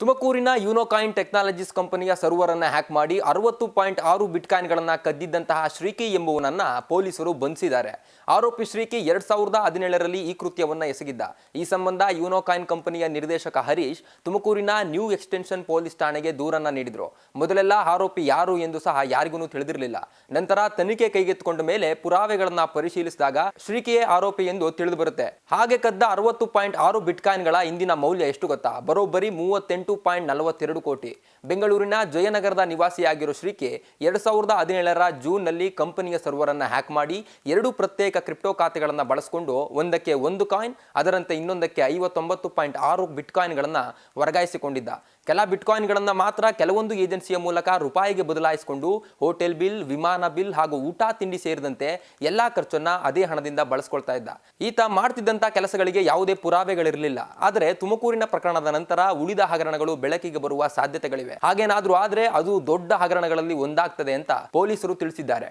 ತುಮಕೂರಿನ Unocoin technologies ಕಂಪನಿಯ server ಅನ್ನು ಹ್ಯಾಕ್ ಮಾಡಿ ಅರವತ್ತು ಪಾಯಿಂಟ್ ಆರು ಬಿಟ್ಕಾಯಿನ್ಗಳನ್ನು ಕದ್ದಿದ್ದಂತಹ ಶ್ರೀಕಿ ಎಂಬುವನನ್ನ ಪೊಲೀಸರು ಬಂಧಿಸಿದ್ದಾರೆ. ಆರೋಪಿ ಶ್ರೀಕಿ ಎರಡ್ ಸಾವಿರದ ಹದಿನೇಳರಲ್ಲಿ ಈ ಕೃತ್ಯವನ್ನ ಎಸಗಿದ್ದ. ಈ ಸಂಬಂಧ ಯುನೋಕಾಯಿನ್ ಕಂಪನಿಯ ನಿರ್ದೇಶಕ ಹರೀಶ್ ತುಮಕೂರಿನ ನ್ಯೂ ಎಕ್ಸ್ಟೆನ್ಷನ್ ಪೊಲೀಸ್ ಠಾಣೆಗೆ ದೂರನ್ನ ನೀಡಿದ್ರು. ಮೊದಲೆಲ್ಲ ಆರೋಪಿ ಯಾರು ಎಂದು ಸಹ ಯಾರಿಗೂ ತಿಳಿದಿರಲಿಲ್ಲ. ನಂತರ ತನಿಖೆ ಕೈಗೆತ್ತಿಕೊಂಡ ಮೇಲೆ ಪುರಾವೆಗಳನ್ನ ಪರಿಶೀಲಿಸಿದಾಗ ಶ್ರೀಕಿಯೇ ಆರೋಪಿ ಎಂದು ತಿಳಿದು ಬರುತ್ತೆ. ಹಾಗೆ ಕದ್ದ ಅರವತ್ತು ಪಾಯಿಂಟ್ ಆರು ಬಿಟ್ಕಾಯಿನ್ಗಳ ಇಂದಿನ ಮೌಲ್ಯ ಎಷ್ಟು ಗೊತ್ತಾ? ಬರೋಬ್ಬರಿ ಮೂವತ್ತೆಂಟು ಪಾಯಿಂಟ್ ನಲವತ್ತೆರಡು ಕೋಟಿ. ಬೆಂಗಳೂರಿನ ಜಯನಗರದ ನಿವಾಸಿಯಾಗಿರೋ ಶ್ರೀಕೆ ಎರಡ್ ಸಾವಿರದ ಹದಿನೇಳರ ಜೂನ್ನಲ್ಲಿ ಕಂಪನಿಯ ಸರ್ವರ್ ಅನ್ನು ಹ್ಯಾಕ್ ಮಾಡಿ ಎರಡು ಪ್ರತ್ಯೇಕ ಕ್ರಿಪ್ಟೋ ಖಾತೆಗಳನ್ನು ಬಳಸಿಕೊಂಡು ಒಂದಕ್ಕೆ ಒಂದು ಕಾಯಿನ್, ಅದರಂತೆ ಇನ್ನೊಂದಕ್ಕೆ ಐವತ್ತೊಂಬತ್ತು ಪಾಯಿಂಟ್ ಆರು ಬಿಟ್ಕಾಯಿನ್ಗಳನ್ನು ವರ್ಗಾಯಿಸಿಕೊಂಡಿದ್ದ. ಕೆಲ ಬಿಟ್ಕಾಯಿನ್ಗಳನ್ನು ಮಾತ್ರ ಕೆಲವೊಂದು ಏಜೆನ್ಸಿಯ ಮೂಲಕ ರೂಪಾಯಿಗೆ ಬದಲಾಯಿಸಿಕೊಂಡು ಹೋಟೆಲ್ ಬಿಲ್, ವಿಮಾನ ಬಿಲ್ ಹಾಗೂ ಊಟ, ತಿಂಡಿ ಸೇರಿದಂತೆ ಎಲ್ಲಾ ಖರ್ಚನ್ನು ಅದೇ ಹಣದಿಂದ ಬಳಸ್ಕೊಳ್ತಾ ಇದ್ದ. ಈತ ಮಾಡ್ತಿದ್ದಂಥ ಕೆಲಸಗಳಿಗೆ ಯಾವುದೇ ಪುರಾವೆಗಳಿರಲಿಲ್ಲ. ಆದರೆ ತುಮಕೂರಿನ ಪ್ರಕರಣದ ನಂತರ ಉಳಿದ ಹಗರಣಗಳು ಬೆಳಕಿಗೆ ಬರುವ ಸಾಧ್ಯತೆಗಳಿವೆ. ಹಾಗೇನಾದರೂ ಆದರೆ ಅದು ದೊಡ್ಡ ಹಗರಣಗಳಲ್ಲಿ ಒಂದಾಗ್ತದೆ ಅಂತ ಪೊಲೀಸರು ತಿಳಿಸಿದ್ದಾರೆ.